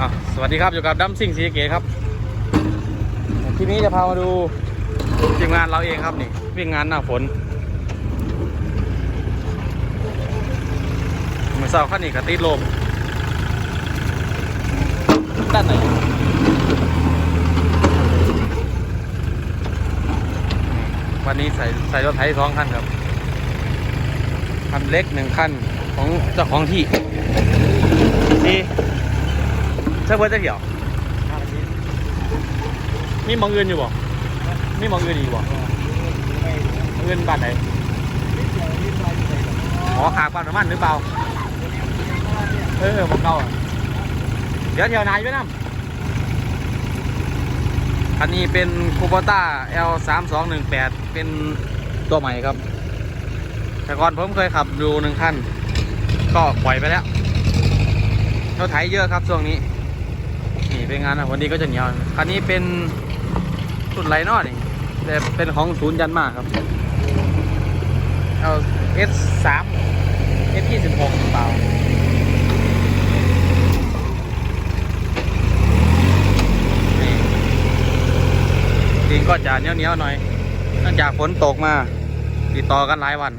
อะสวัสดีครับ อยู่กับดัมซิ่งซีเกตครับทีนี้จะพามาดูทีมงานเราเองครับนี่วิ่งงานหน้าฝนเมื่อเช้าขั้นนี้กติดลมด้านไหนวันนี้ใส่ใส่รถไถสองคันครับคันเล็กหนึ่งคันของเจ้าของที่นี่ ใช่เพื่อจะเกี่ยวมีมองเงินอยู่บ่มีมองเงินอีกบ่ม้องเงินบ้านไหนอ๋อขากบ้านน้ำมันหรือเปล่า เออของเก่าเดี๋ยวเที่ยวนายไปน้ำอันนี้เป็นคูปต้า L 3 2 1 8เป็นตัวใหม่ครับ แต่ก่อนผมเคยขับดูหนึ่งคัน ก็ปล่อยไปแล้วเราไถเยอะครับช่วงนี้ นี่เป็นงานนะวันนี้ก็จะเหนียวคันนี้เป็นรุ่นไรนอดนี่แต่เป็นของศูนย์ยันมากครับเอา S สาม S ยี่สิบหกเปล่านี่ดินก็จะเหนียวเหนียวหน่อยเนื่องจากฝนตกมา ติดต่อกันหลายวัน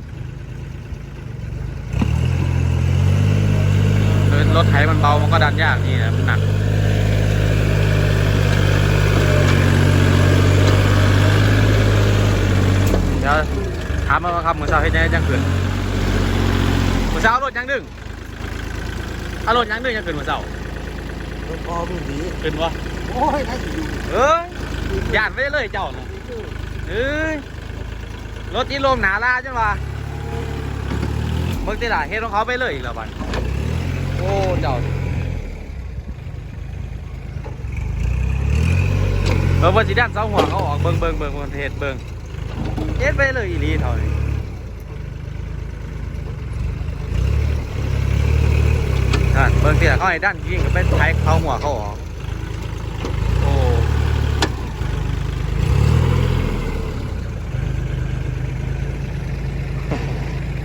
รถไถมันเบามันก็ดันยากนี่นะมันหนัก ดี๋ยวถามมาว่าครับมือเช้าเฮ็ดยังไงจังขึ้นมือเช้าเอารถยังดึงเอารถยังดึงยังขึ้นมือเช้ารถพอมึงดีขึ้นวะโอ้ยถ้าสิอยู่เอ้ยย่านไปเลยเจ้าน่ะเอ้ยรถอีลมหนาลาจังวะมึงติล่ะเฮ็ดของเขาไปเลยอีกแล้วบัดโอ้เจ้าเออวันสีด้านเสาหัวเขาออกเบิ่งเบิ่งเบิ่งบนเทศเบิ่ง เฮ็ดไปเลยอีหลีเท่านี้นั่นเบิ่งเสียเขาให้ด้านยิงก็เป็นใช้เขาหัวเขาออกโอ้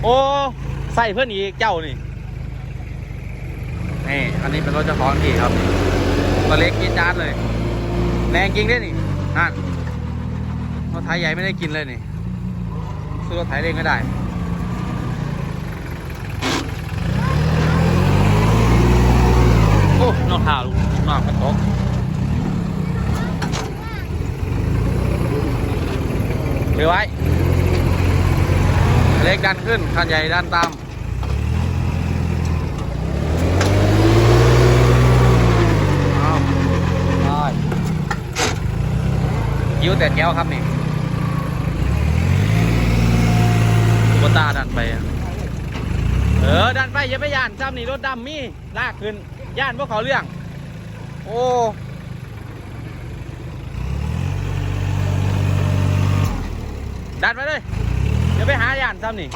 โอ้ใส่เพื่อนอีกเจ้านี่นี่อันนี้เป็นรถเจ้าของที่ครับตัวเล็กกินจานเลย แรงจริงด้วยนี่นั่นรถไถใหญ่ไม่ได้กินเลยนี่ ซื้อรถไถเล่นก็ได้โอ้นอกท่าลูกนอกกระตกเดี๋ยวไว้เล็กดันขึ้นคันใหญ่ดันตามเอาได้ยิ้วแต่แก้วครับนี่โบ ตาดันไป เออ ดันไปอย่าไปย่านซ้ำนี่รถดำมีลากขึ้น ย่านพวกเขาเรื่อง โอ้ดันไปเลยอย่าไปหาย่านซ้ำนี่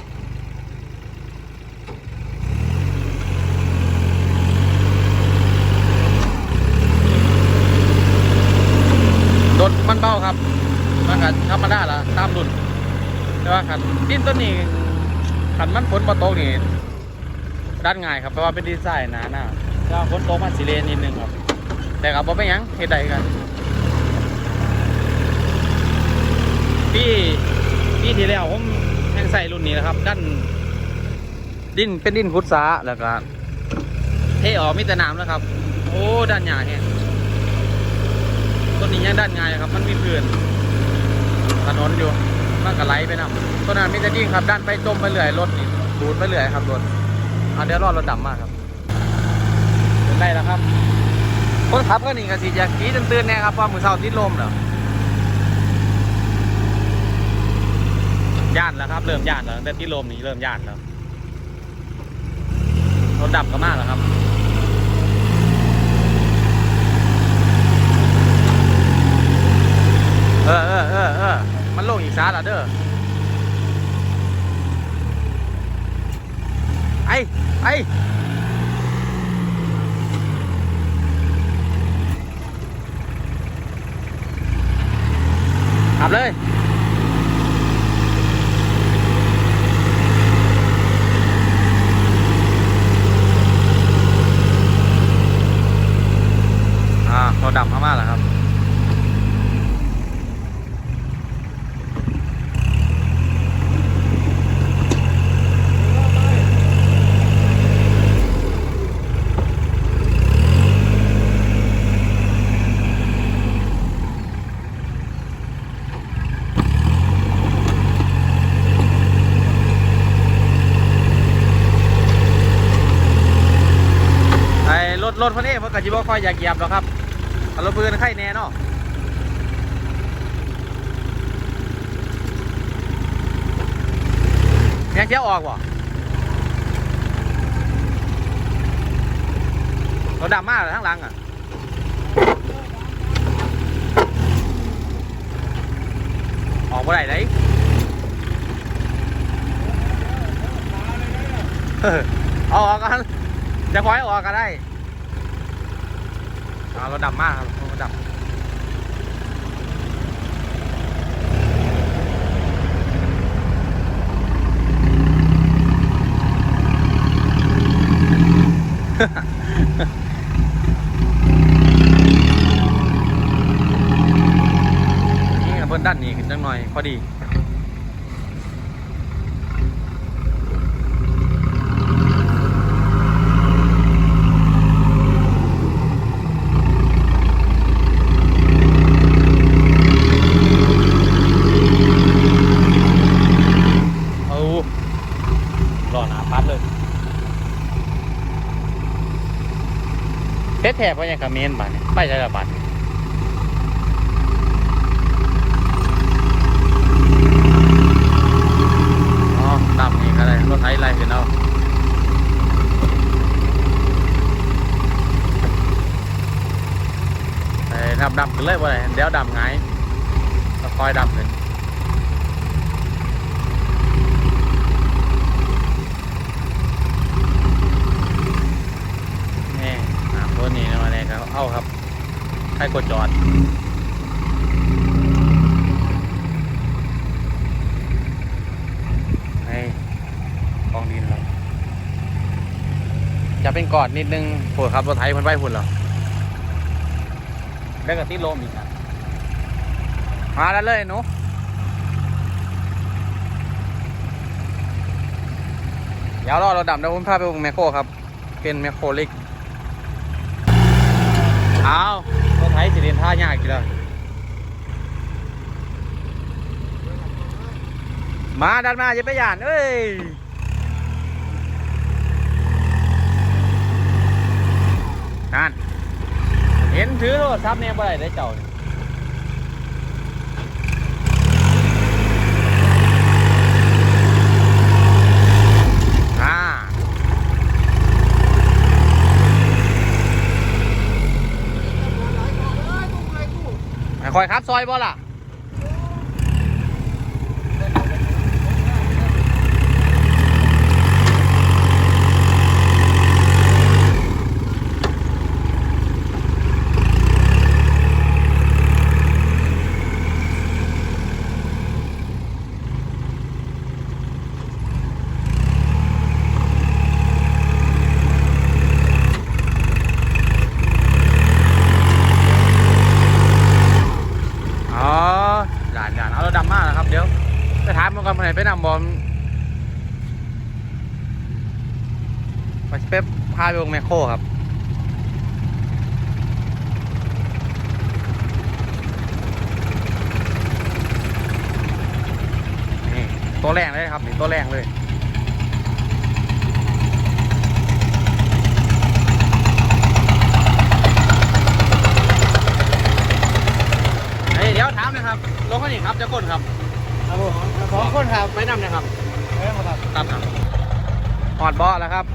รถมันเบาครับ มันก็ธรรมดาละตามรุ่น แต่ว่าขันดินต้นนี้ ขันมันฝนมาตกนี่ด้านง่ายครับเพราะว่าเป็นดีไซน์หนาหน้าถ้าฝนตกมันสิเลนนิดนึงครับ แต่กับบ่เป็นหยังเหตุใดกันพี่พี่ที่แล้วผมยังใส่รุ่นนี้นะครับ ด้านดินเป็นดินขุดสาแล้วก็เทออกมีแต่น้ำแล้วครับ โอ้ด้านหยาเนี่ยต้นนี้ยังด้านง่ายครับ มันมีพื้นถนนอยู่ มันก็ไหลไปนำต้นนั้นมีแต่ดิ่งครับด้านไปจมไปเรื่อยรถนี่ดูดไปเรื่อยครับรถเอาเดี๋ยวรอดรถดำมากครับเดินได้แล้วครับคนขับก็นี่ก็สิอยากขี่ตื่นๆแน่ครับเพราะมือเช้าติดลมแล้วย่านแล้วครับ เริ่มย่านแล้วแต่ติดลมนี่เริ่มย่านแล้วรถดับก็มากแล้วครับ เออเออเออเออมันลงอีกซาละเด้อไอ้ไอ้ขับเลย รถเพิ่นเองเพิ่น ก็สิบ่ค่อยอยากเหยียบหรอกครับเอารถเพิ่นไข่แน่เนาะยังเที่ยวออกบ่รถดำมากเลยทั้งหลังอะออกบ่ได้เลยเอออาออกกันจะคอยออกก็ได้ รถดำมากครับรถดำนี่เพิ่นด้านนี้ขึ้นจังหน่อยพอดี เอารอหนาปัดเลย เทสแถบว่ายังกับเมนบัตรไม่ใช่ละบัตรอ๋อดำนี่ก็ได้รถไถไล่ขึ้นเอาไอ้ดำดำขึ้นเลยว่าไรเดี๋ยวดำไงคอยดำขึ้นนี่น้ำตัวนี้มาเนี่ยครับ เอาครับ ใครกดจอด นี่กองดินแล้ว จะเป็นกอดนิดนึงปวดครับรถไถมันไปพุ่นเหรอแล้วก็ติดลมอีกนะมาแล้วเลยหนูเดี๋ยวรอเราดำเดี๋ยวผมพาไปวงแมคโครครับ เป็นแมคโครเล็กเอารถไถสิเรียนท่ายากกี่แล้วมาดันมาอย่าไปหยานเอ้ย นั่นเห็นถือโทรศัพท์เนี่ยบ่ได้ได้เจ้านี่อ่าให้คอยครับซอยบ่ล่ะ อ๋อด่านด่านเอาเราดำมากนะครับ เดี๋ยวไปถามมันก่อนไปไหนไปนำบอลไปเป๊ปพาไปวงแมคโครครับ นี่ ตัวแรงเลยครับ นี่ตัวแรงเลยเฮ้ยเดี๋ยวถามหนะครับรถคันนี้ครับจะก้นครับครับผมสองคนครับไม่นำนะครับเอ้ยมาครับครับครับหอดบอแล้วครับ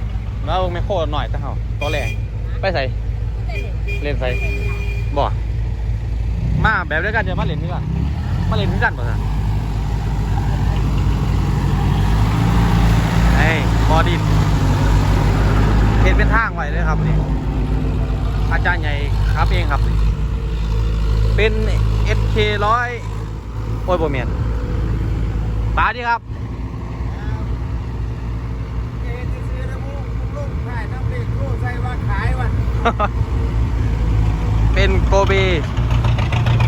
แล้วไม่โคตรหน่อยแต่เขาตัวแรงไปใส่เล่นใส่บ่มาแบบเดียวกันจะมาเล่นนี่กันมาเล่นนี่กันป่ะไอ้ยบอดินเห็นเป็นทางไว้เลยครับนี่อาจารย์ใหญ่ครับเองครับ เป็น SK ร้อยโอ้ยโบเมียนป๋าดีครับ เอ๊ะจะซื้อน้ำมูกลูกขายน้ำเล็ก ลูกใส่ว่าขายว่ะเป็นโกเบ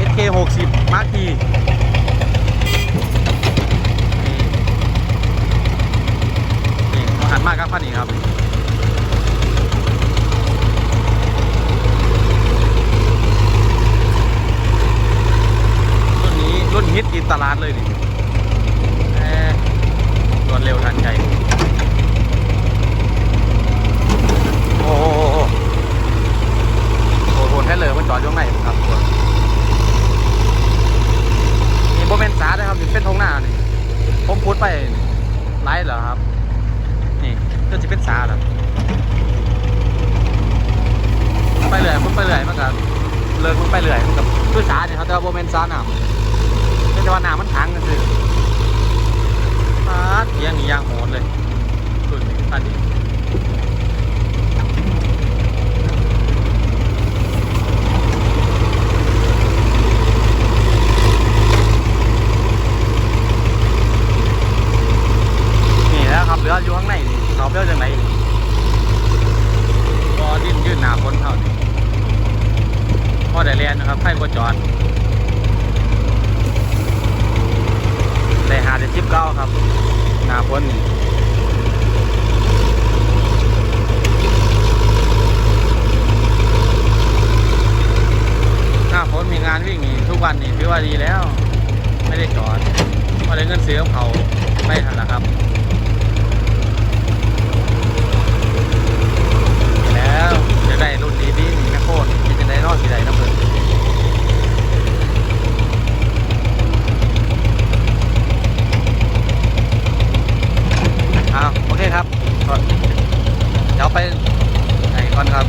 SK 60มาร์คีนี่หันมากครับคันนี้ครับรุ่นนี้รุ่นฮิตอินตลาดเลยนี่รวดเร็วทันใจ โอ้โห เลอมันจอดอยู่ข้างในครับตัวนี่โบเมนสาเลยครับนี่เป็นทงหน้านี่ผมพูดไปไลฟ์เหรอครับ นี่ก็จะเป็นสาเหรอไปเรื่อยพุ่ไปเรื่อยมันก็เลิกพุ่ไปเรื่อยมันกับคือสาเนี่ยเขาแต่ว่าโบเมนสาหนามแต่ว่าหนามันถังกันคือปาเทียงนี่ยางโหดเลยสุดอันนี้ นี่แล้วครับเรืออยู่ข้างในนี่เขาเบี้ยวจากไหนนี่ก็ดิ้นยื่นหนาพ้นเท่านี้พอ ไฟบ่จอดในหาได้ชิปเก้าครับ หน้าพ้นหน้าพ้นมีงานวิ่งทุกวันนี่ถือว่าดีแล้ว ไม่ได้จอดเพราะได้เงินซื้อของเขาไม่ทันละครับแล้วจะได้รุ่นดีๆนี่นะโคตรจะได้นอกที่ใดนะเพื่อน อ้าวโอเคครับเดี๋ยวไปไหนก่อนครับ